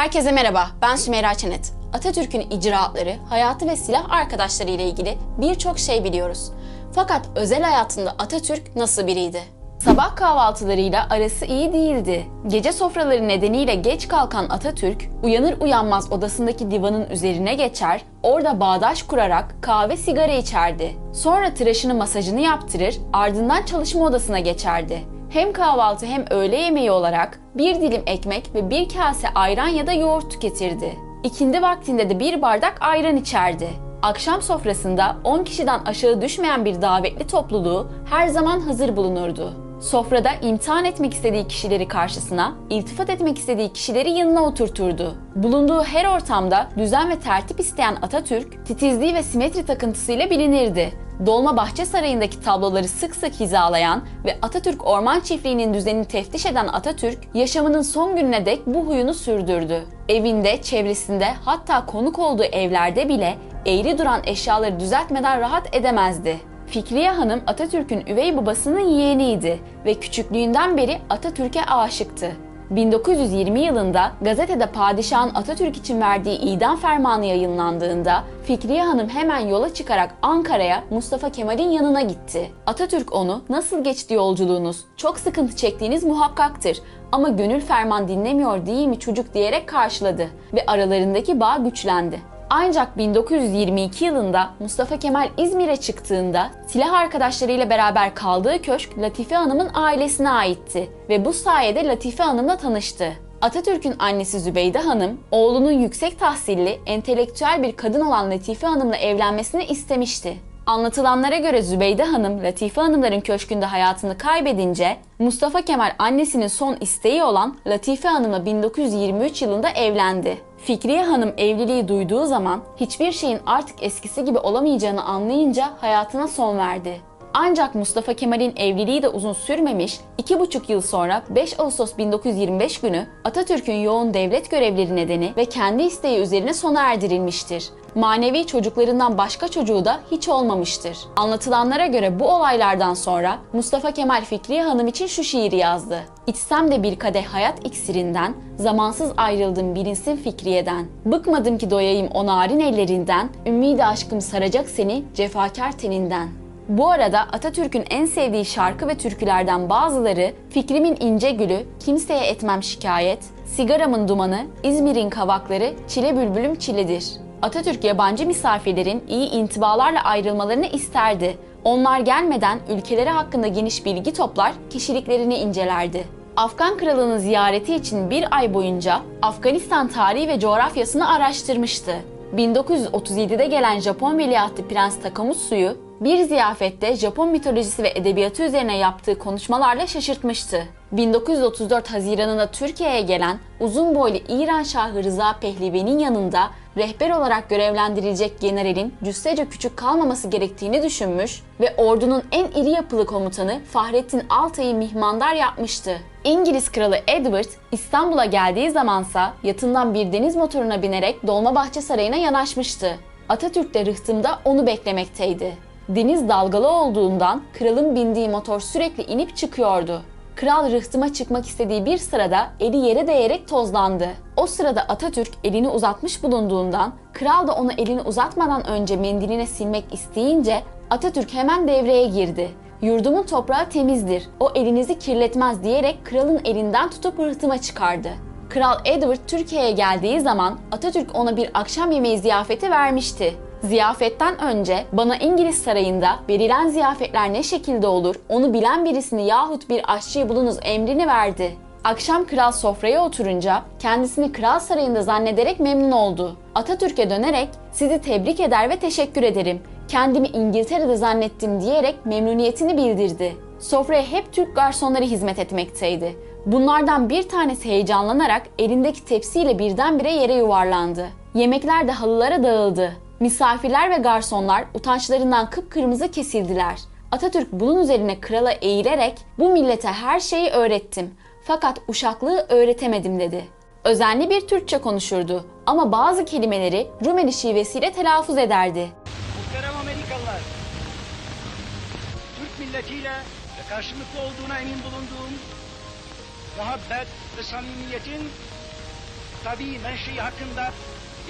Herkese merhaba, ben Sümeyra Çenet. Atatürk'ün icraatları, hayatı ve silah arkadaşları ile ilgili birçok şey biliyoruz. Fakat özel hayatında Atatürk nasıl biriydi? Sabah kahvaltılarıyla arası iyi değildi. Gece sofraları nedeniyle geç kalkan Atatürk, uyanır uyanmaz odasındaki divanın üzerine geçer, orada bağdaş kurarak kahve sigara içerdi. Sonra tıraşını masajını yaptırır, ardından çalışma odasına geçerdi. Hem kahvaltı hem öğle yemeği olarak bir dilim ekmek ve bir kase ayran ya da yoğurt tüketirdi. İkindi vaktinde de bir bardak ayran içerdi. Akşam sofrasında 10 kişiden aşağı düşmeyen bir davetli topluluğu her zaman hazır bulunurdu. Sofrada imtihan etmek istediği kişileri karşısına, iltifat etmek istediği kişileri yanına oturturdu. Bulunduğu her ortamda düzen ve tertip isteyen Atatürk, titizliği ve simetri takıntısıyla bilinirdi. Dolmabahçe Sarayı'ndaki tabloları sık sık hizalayan ve Atatürk Orman Çiftliği'nin düzenini teftiş eden Atatürk, yaşamının son gününe dek bu huyunu sürdürdü. Evinde, çevresinde hatta konuk olduğu evlerde bile eğri duran eşyaları düzeltmeden rahat edemezdi. Fikriye Hanım Atatürk'ün üvey babasının yeğeniydi ve küçüklüğünden beri Atatürk'e aşıktı. 1920 yılında gazetede padişahın Atatürk için verdiği idam fermanı yayınlandığında Fikriye Hanım hemen yola çıkarak Ankara'ya Mustafa Kemal'in yanına gitti. Atatürk onu nasıl geçti yolculuğunuz, çok sıkıntı çektiğiniz muhakkaktır ama gönül ferman dinlemiyor değil mi çocuk diyerek karşıladı ve aralarındaki bağ güçlendi. Ancak 1922 yılında Mustafa Kemal İzmir'e çıktığında silah arkadaşlarıyla beraber kaldığı köşk Latife Hanım'ın ailesine aitti ve bu sayede Latife Hanım'la tanıştı. Atatürk'ün annesi Zübeyde Hanım, oğlunun yüksek tahsilli, entelektüel bir kadın olan Latife Hanım'la evlenmesini istemişti. Anlatılanlara göre Zübeyde Hanım, Latife Hanımların köşkünde hayatını kaybedince Mustafa Kemal annesinin son isteği olan Latife Hanım'la 1923 yılında evlendi. Fikriye Hanım evliliği duyduğu zaman hiçbir şeyin artık eskisi gibi olamayacağını anlayınca hayatına son verdi. Ancak Mustafa Kemal'in evliliği de uzun sürmemiş, iki buçuk yıl sonra 5 Ağustos 1925 günü Atatürk'ün yoğun devlet görevleri nedeni ve kendi isteği üzerine sona erdirilmiştir. Manevi çocuklarından başka çocuğu da hiç olmamıştır. Anlatılanlara göre bu olaylardan sonra Mustafa Kemal Fikriye Hanım için şu şiiri yazdı. İçsem de bir kadeh hayat iksirinden, zamansız ayrıldım bilinsin Fikriye'den. Bıkmadım ki doyayım o narin ellerinden, ümmidi aşkım saracak seni cefakar teninden. Bu arada Atatürk'ün en sevdiği şarkı ve türkülerden bazıları Fikrimin ince gülü, kimseye etmem şikayet, sigaramın dumanı, İzmir'in kavakları, çile bülbülüm çiledir. Atatürk yabancı misafirlerin iyi intibalarla ayrılmalarını isterdi. Onlar gelmeden ülkeleri hakkında geniş bilgi toplar, kişiliklerini incelerdi. Afgan kralının ziyareti için bir ay boyunca Afganistan tarihi ve coğrafyasını araştırmıştı. 1937'de gelen Japon veliahtı Prens Takamutsu'yu bir ziyafette Japon mitolojisi ve edebiyatı üzerine yaptığı konuşmalarla şaşırtmıştı. 1934 Haziran'ında Türkiye'ye gelen uzun boylu İran Şahı Rıza Pehlivi'nin yanında rehber olarak görevlendirilecek generalin cüssece küçük kalmaması gerektiğini düşünmüş ve ordunun en iri yapılı komutanı Fahrettin Altay'ı mihmandar yapmıştı. İngiliz kralı Edward İstanbul'a geldiği zamansa yatından bir deniz motoruna binerek Dolmabahçe Sarayı'na yanaşmıştı. Atatürk de rıhtımda onu beklemekteydi. Deniz dalgalı olduğundan kralın bindiği motor sürekli inip çıkıyordu. Kral rıhtıma çıkmak istediği bir sırada eli yere değerek tozlandı. O sırada Atatürk elini uzatmış bulunduğundan kral da onu elini uzatmadan önce mendiline silmek isteyince Atatürk hemen devreye girdi. Yurdumun toprağı temizdir, o elinizi kirletmez diyerek kralın elinden tutup rıhtıma çıkardı. Kral Edward Türkiye'ye geldiği zaman Atatürk ona bir akşam yemeği ziyafeti vermişti. Ziyafetten önce bana İngiliz sarayında verilen ziyafetler ne şekilde olur onu bilen birisini yahut bir aşçıyı bulunuz emrini verdi. Akşam kral sofraya oturunca kendisini kral sarayında zannederek memnun oldu. Atatürk'e dönerek sizi tebrik eder ve teşekkür ederim. Kendimi İngiltere'de zannettim diyerek memnuniyetini bildirdi. Sofraya hep Türk garsonları hizmet etmekteydi. Bunlardan bir tanesi heyecanlanarak elindeki tepsiyle birdenbire yere yuvarlandı. Yemekler de halılara dağıldı. Misafirler ve garsonlar utançlarından kıpkırmızı kesildiler. Atatürk bunun üzerine krala eğilerek bu millete her şeyi öğrettim fakat uşaklığı öğretemedim dedi. Özenli bir Türkçe konuşurdu ama bazı kelimeleri Rumeli şivesiyle telaffuz ederdi. Milletiyle ve karşılıklı olduğuna emin bulunduğum muhabbet ve samimiyetin tabii menşei hakkında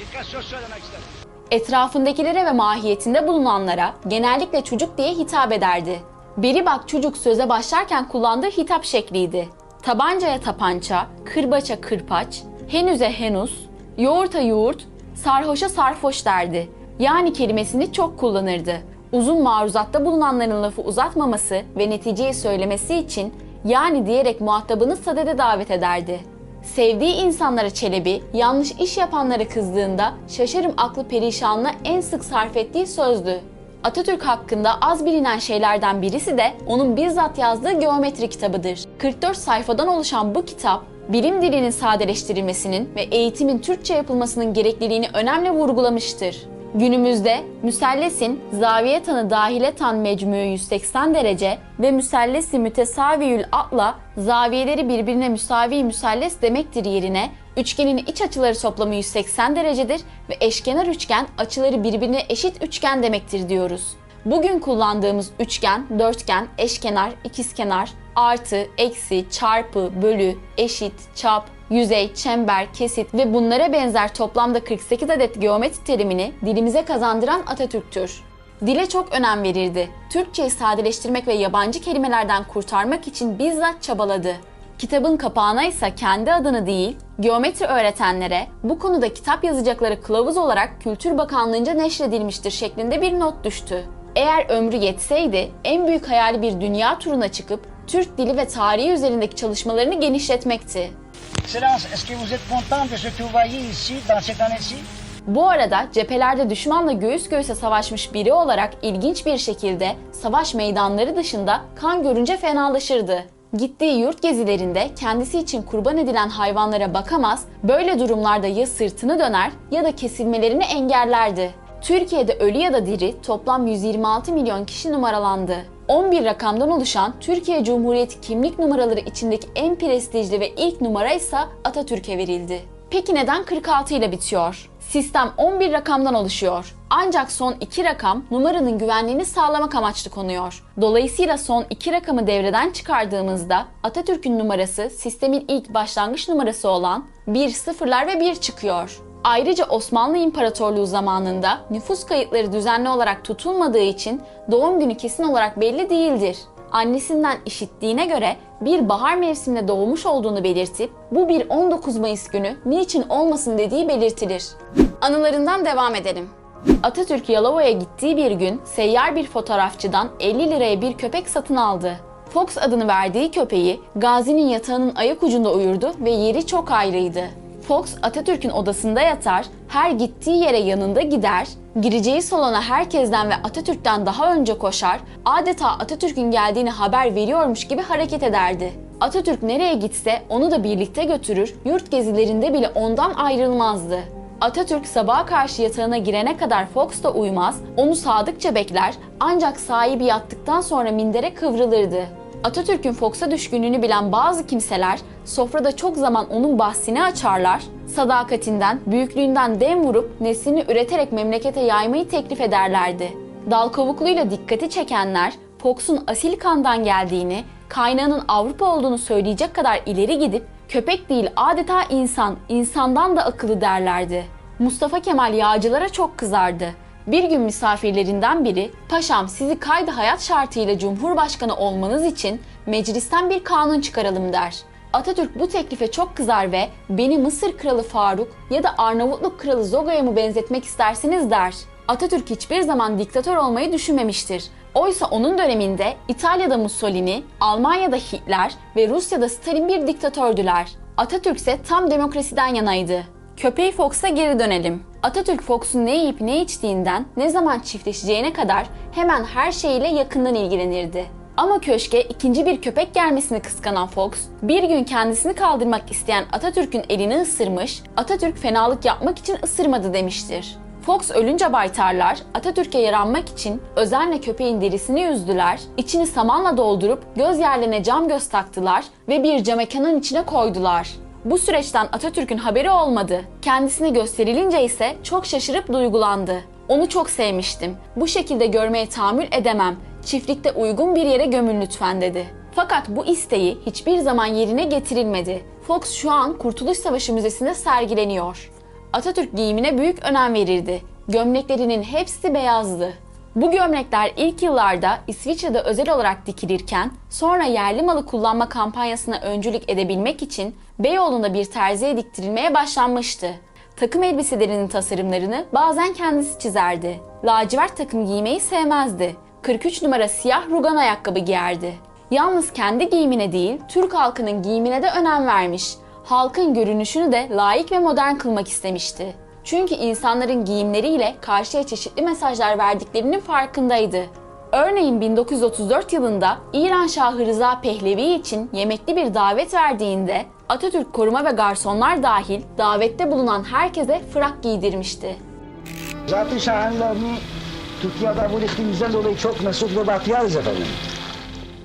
birkaç söz söylemek isterim. Etrafındakilere ve mahiyetinde bulunanlara genellikle çocuk diye hitap ederdi. Beri bak çocuk söze başlarken kullandığı hitap şekliydi. Tabancaya tapança, kırbaça kırpaç, henüze henüz, yoğurta yoğurt, sarhoşa sarhoş derdi. Yani kelimesini çok kullanırdı. Uzun maruzatta bulunanların lafı uzatmaması ve neticeyi söylemesi için yani diyerek muhatabını sadede davet ederdi. Sevdiği insanlara Çelebi, yanlış iş yapanlara kızdığında şaşarım aklı perişanla en sık sarf ettiği sözdü. Atatürk hakkında az bilinen şeylerden birisi de onun bizzat yazdığı geometri kitabıdır. 44 sayfadan oluşan bu kitap, bilim dilinin sadeleştirilmesinin ve eğitimin Türkçe yapılmasının gerekliliğini önemli vurgulamıştır. Günümüzde müsellesin zaviye tanı dahile tan mecmû 180 derece ve müsellesi mütesaviyül atla zaviyeleri birbirine müsavi müselles demektir yerine üçgenin iç açıları toplamı 180 derecedir ve eşkenar üçgen açıları birbirine eşit üçgen demektir diyoruz. Bugün kullandığımız üçgen, dörtgen, eşkenar, ikizkenar, artı, eksi, çarpı, bölü, eşit, çap, yüzey, çember, kesit ve bunlara benzer toplamda 48 adet geometri terimini dilimize kazandıran Atatürk'tür. Dile çok önem verirdi. Türkçeyi sadeleştirmek ve yabancı kelimelerden kurtarmak için bizzat çabaladı. Kitabın kapağına ise kendi adını değil, geometri öğretenlere bu konuda kitap yazacakları kılavuz olarak Kültür Bakanlığı'nca neşredilmiştir şeklinde bir not düştü. Eğer ömrü yetseydi en büyük hayali bir dünya turuna çıkıp Türk dili ve tarihi üzerindeki çalışmalarını genişletmekti. Excellence, est-ce que vous êtes content de vous voyez ici, dans cette année-ci? Bu arada cephelerde düşmanla göğüs göğüse savaşmış biri olarak ilginç bir şekilde savaş meydanları dışında kan görünce fenalaşırdı. Gittiği yurt gezilerinde kendisi için kurban edilen hayvanlara bakamaz, böyle durumlarda ya sırtını döner ya da kesilmelerini engellerdi. Türkiye'de ölü ya da diri toplam 126 milyon kişi numaralandı. 11 rakamdan oluşan Türkiye Cumhuriyeti kimlik numaraları içindeki en prestijli ve ilk numara ise Atatürk'e verildi. Peki neden 46 ile bitiyor? Sistem 11 rakamdan oluşuyor. Ancak son iki rakam numaranın güvenliğini sağlamak amaçlı konuyor. Dolayısıyla son iki rakamı devreden çıkardığımızda Atatürk'ün numarası sistemin ilk başlangıç numarası olan 1 sıfırlar ve 1 çıkıyor. Ayrıca Osmanlı İmparatorluğu zamanında nüfus kayıtları düzenli olarak tutulmadığı için doğum günü kesin olarak belli değildir. Annesinden işittiğine göre bir bahar mevsiminde doğmuş olduğunu belirtip bu bir 19 Mayıs günü niçin olmasın dediği belirtilir. Anılarından devam edelim. Atatürk Yalova'ya gittiği bir gün seyyar bir fotoğrafçıdan 50 liraya bir köpek satın aldı. Fox adını verdiği köpeği Gazi'nin yatağının ayak ucunda uyurdu ve yeri çok ayrıydı. Fox Atatürk'ün odasında yatar, her gittiği yere yanında gider, gireceği salona herkesten ve Atatürk'ten daha önce koşar, adeta Atatürk'ün geldiğini haber veriyormuş gibi hareket ederdi. Atatürk nereye gitse onu da birlikte götürür, yurt gezilerinde bile ondan ayrılmazdı. Atatürk sabaha karşı yatağına girene kadar Fox da uyumaz, onu sadıkça bekler ancak sahibi yattıktan sonra mindere kıvrılırdı. Atatürk'ün Fox'a düşkünlüğünü bilen bazı kimseler sofrada çok zaman onun bahsini açarlar, sadakatinden, büyüklüğünden dem vurup neslini üreterek memlekete yaymayı teklif ederlerdi. Dal kavukluyla dikkati çekenler Fox'un asil kandan geldiğini, kaynağının Avrupa olduğunu söyleyecek kadar ileri gidip köpek değil adeta insan, insandan da akıllı derlerdi. Mustafa Kemal yağcılara çok kızardı. Bir gün misafirlerinden biri, "Paşam sizi kaydı hayat şartıyla Cumhurbaşkanı olmanız için meclisten bir kanun çıkaralım." der. Atatürk bu teklife çok kızar ve "Beni Mısır Kralı Faruk ya da Arnavutluk Kralı Zogo'ya mı benzetmek istersiniz?" der. Atatürk hiçbir zaman diktatör olmayı düşünmemiştir. Oysa onun döneminde İtalya'da Mussolini, Almanya'da Hitler ve Rusya'da Stalin bir diktatördüler. Atatürk ise tam demokrasiden yanaydı. Köpeği Fox'a geri dönelim. Atatürk Fox'un ne yiyip ne içtiğinden, ne zaman çiftleşeceğine kadar hemen her şeyle yakından ilgilenirdi. Ama köşke ikinci bir köpek gelmesini kıskanan Fox, bir gün kendisini kaldırmak isteyen Atatürk'ün elini ısırmış, Atatürk fenalık yapmak için ısırmadı demiştir. Fox ölünce baytarlar Atatürk'e yaranmak için özenle köpeğin derisini yüzdüler, içini samanla doldurup göz yerlerine cam göz taktılar ve bir camekanın içine koydular. Bu süreçten Atatürk'ün haberi olmadı. Kendisine gösterilince ise çok şaşırıp duygulandı. Onu çok sevmiştim. Bu şekilde görmeye tahammül edemem. Çiftlikte uygun bir yere gömün lütfen dedi. Fakat bu isteği hiçbir zaman yerine getirilmedi. Fox şu an Kurtuluş Savaşı Müzesi'nde sergileniyor. Atatürk giyimine büyük önem verirdi. Gömleklerinin hepsi beyazdı. Bu gömlekler ilk yıllarda İsviçre'de özel olarak dikilirken sonra yerli malı kullanma kampanyasına öncülük edebilmek için Beyoğlu'nda bir terziye diktirilmeye başlanmıştı. Takım elbiselerinin tasarımlarını bazen kendisi çizerdi. Lacivert takım giymeyi sevmezdi. 43 numara siyah rugan ayakkabı giyerdi. Yalnız kendi giyimine değil, Türk halkının giyimine de önem vermiş. Halkın görünüşünü de layık ve modern kılmak istemişti. Çünkü insanların giyimleriyle karşıya çeşitli mesajlar verdiklerinin farkındaydı. Örneğin 1934 yılında İran Şahı Rıza Pehlevi için yemekli bir davet verdiğinde Atatürk koruma ve garsonlar dahil davette bulunan herkese frak giydirmişti. Şahanlarını Türkiye kabul ettiğimizden dolayı çok mesut ve bahtiyarız efendim.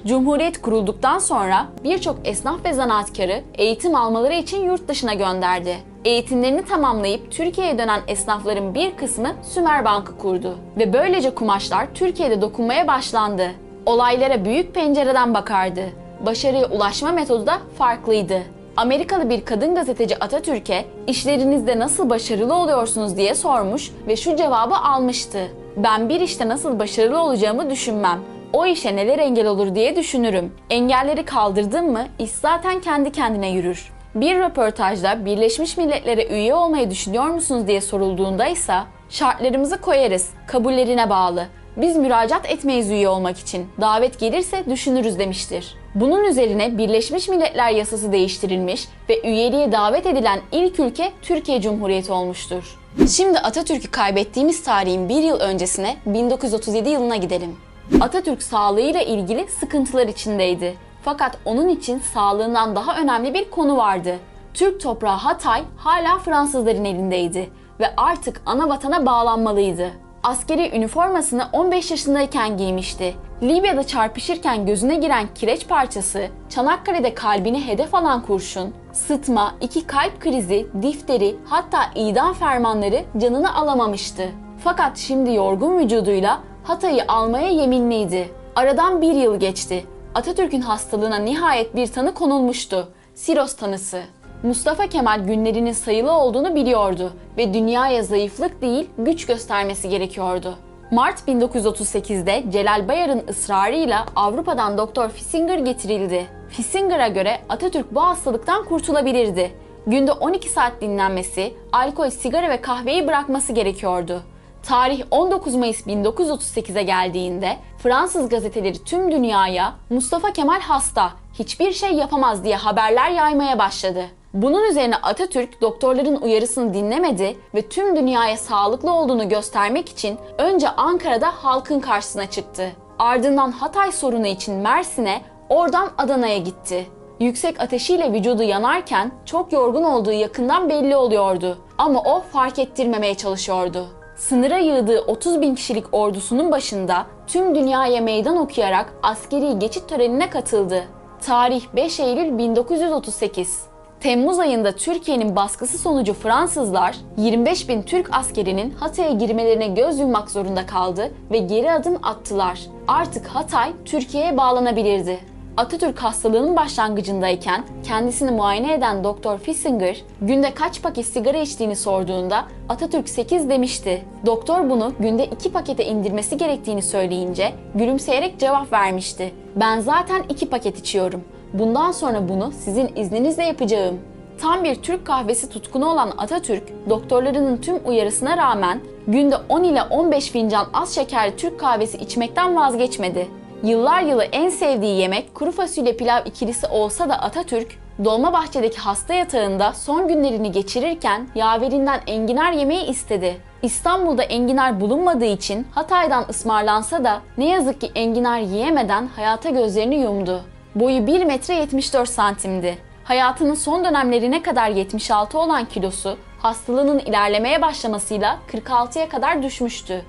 Cumhuriyet kurulduktan sonra birçok esnaf ve zanaatkarı eğitim almaları için yurt dışına gönderdi. Eğitimlerini tamamlayıp Türkiye'ye dönen esnafların bir kısmı Sümer Bank'ı kurdu ve böylece kumaşlar Türkiye'de dokunmaya başlandı. Olaylara büyük pencereden bakardı. Başarıya ulaşma metodu da farklıydı. Amerikalı bir kadın gazeteci Atatürk'e işlerinizde nasıl başarılı oluyorsunuz diye sormuş ve şu cevabı almıştı. Ben bir işte nasıl başarılı olacağımı düşünmem. O işe neler engel olur diye düşünürüm. Engelleri kaldırdın mı iş zaten kendi kendine yürür. Bir röportajda Birleşmiş Milletler'e üye olmayı düşünüyor musunuz diye sorulduğunda ise şartlarımızı koyarız, kabullerine bağlı. Biz müracaat etmeyiz üye olmak için. Davet gelirse düşünürüz demiştir. Bunun üzerine Birleşmiş Milletler yasası değiştirilmiş ve üyeliğe davet edilen ilk ülke Türkiye Cumhuriyeti olmuştur. Şimdi Atatürk'ü kaybettiğimiz tarihin bir yıl öncesine 1937 yılına gidelim. Atatürk sağlığıyla ilgili sıkıntılar içindeydi. Fakat onun için sağlığından daha önemli bir konu vardı. Türk toprağı Hatay hala Fransızların elindeydi ve artık ana vatana bağlanmalıydı. Askeri üniformasını 15 yaşındayken giymişti. Libya'da çarpışırken gözüne giren kireç parçası, Çanakkale'de kalbini hedef alan kurşun, sıtma, iki kalp krizi, difteri hatta idam fermanları canını alamamıştı. Fakat şimdi yorgun vücuduyla Hatay'ı almaya yeminliydi. Aradan bir yıl geçti. Atatürk'ün hastalığına nihayet bir tanı konulmuştu. Siros tanısı. Mustafa Kemal günlerinin sayılı olduğunu biliyordu ve dünyaya zayıflık değil güç göstermesi gerekiyordu. Mart 1938'de Celal Bayar'ın ısrarıyla Avrupa'dan Doktor Fissinger getirildi. Fissinger'a göre Atatürk bu hastalıktan kurtulabilirdi. Günde 12 saat dinlenmesi, alkol, sigara ve kahveyi bırakması gerekiyordu. Tarih 19 Mayıs 1938'e geldiğinde Fransız gazeteleri tüm dünyaya Mustafa Kemal hasta, hiçbir şey yapamaz diye haberler yaymaya başladı. Bunun üzerine Atatürk doktorların uyarısını dinlemedi ve tüm dünyaya sağlıklı olduğunu göstermek için önce Ankara'da halkın karşısına çıktı. Ardından Hatay sorunu için Mersin'e, oradan Adana'ya gitti. Yüksek ateşiyle vücudu yanarken çok yorgun olduğu yakından belli oluyordu. Ama o fark ettirmemeye çalışıyordu. Sınıra yığdığı 30 bin kişilik ordusunun başında tüm dünyaya meydan okuyarak askeri geçit törenine katıldı. Tarih 5 Eylül 1938. Temmuz ayında Türkiye'nin baskısı sonucu Fransızlar 25 bin Türk askerinin Hatay'a girmelerine göz yummak zorunda kaldı ve geri adım attılar. Artık Hatay Türkiye'ye bağlanabilirdi. Atatürk hastalığının başlangıcındayken kendisini muayene eden Doktor Fissinger günde kaç paket sigara içtiğini sorduğunda Atatürk 8 demişti. Doktor bunu günde 2 pakete indirmesi gerektiğini söyleyince gülümseyerek cevap vermişti. Ben zaten 2 paket içiyorum. Bundan sonra bunu sizin izninizle yapacağım. Tam bir Türk kahvesi tutkunu olan Atatürk, doktorlarının tüm uyarısına rağmen günde 10 ile 15 fincan az şekerli Türk kahvesi içmekten vazgeçmedi. Yıllar yılı en sevdiği yemek kuru fasulye pilav ikilisi olsa da Atatürk, Dolmabahçe'deki hasta yatağında son günlerini geçirirken yaverinden enginar yemeği istedi. İstanbul'da enginar bulunmadığı için Hatay'dan ısmarlansa da ne yazık ki enginar yiyemeden hayata gözlerini yumdu. Boyu 1 metre 74 santimdi. Hayatının son dönemlerine kadar 76 olan kilosu hastalığının ilerlemeye başlamasıyla 46'ya kadar düşmüştü.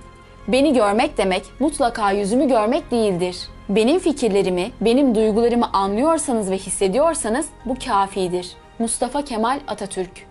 Beni görmek demek mutlaka yüzümü görmek değildir. Benim fikirlerimi, benim duygularımı anlıyorsanız ve hissediyorsanız bu kafidir. Mustafa Kemal Atatürk